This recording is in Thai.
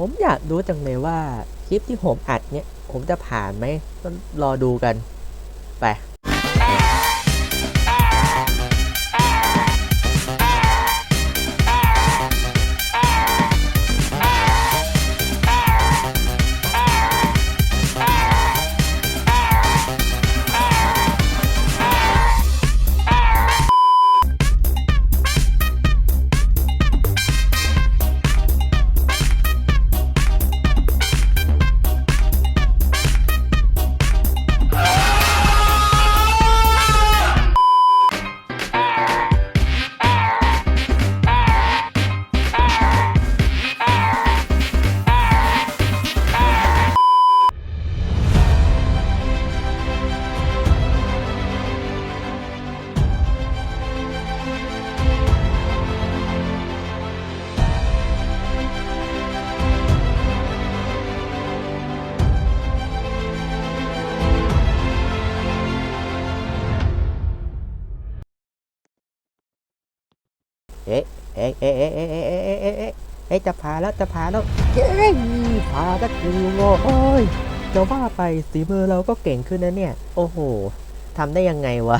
ผมอยากรู้จังเลยว่าคลิปที่ผมอัดเนี่ย ผมจะผ่านไหมก็รอดูกัน ไป เอ๊ะเอ๊ะเอ๊ะเอ๊ะเอ๊ะเอ๊ะเอ๊ะเอ๊ะเอ๊ะเอ๊ะจะพาแล้วจะพาแล้วเย้พาตะกูโง่โอ้ยจะว่าไปสีมือเราก็เก่งขึ้นนะเนี่ย โอ้โหทำได้ยังไงวะ